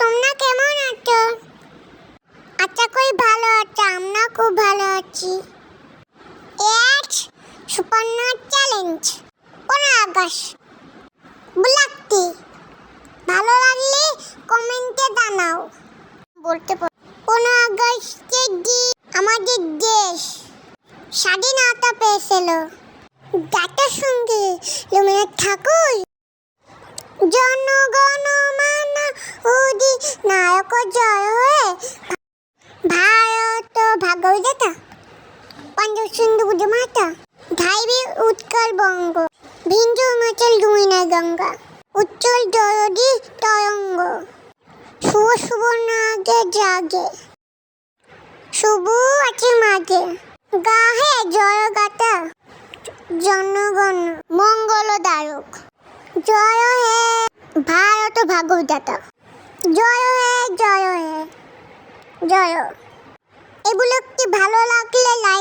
তোমরা কেমন আছো? আচ্ছা কই ভালো আছো? আমরা খুব ভালো আছি। এজ সুপর্ণ চ্যালেঞ্জ কোন আকাশ। বুলাক্তি ভালো লাগলে কমেন্টে জানাও। বলতে পনেরো আগস্টে দি আমাদের দেশ। স্বাধীনতা পেয়েছিল। যাটার সঙ্গে রবীন্দ্রনাথ ঠাকুর। জনগণ নায়ক জয় হয়ে ভারত ভাগবত পঞ্জাব মাতা, ধাইবে উৎকল বঙ্গ ভিঞ্জ হিমাচল যমুনা গঙ্গা, উজ্জ্বল জয়দি তরঙ্গ। শুভ শুভ নাগে জাগে, শুভ আছে মাঝে, গাহে জয় গাতা, জনগণ মঙ্গল দায়ক জয় হে ভারত ভাগবত জয় হে জয় হে জয় এগুলো কি ভালো লাগলে লাইক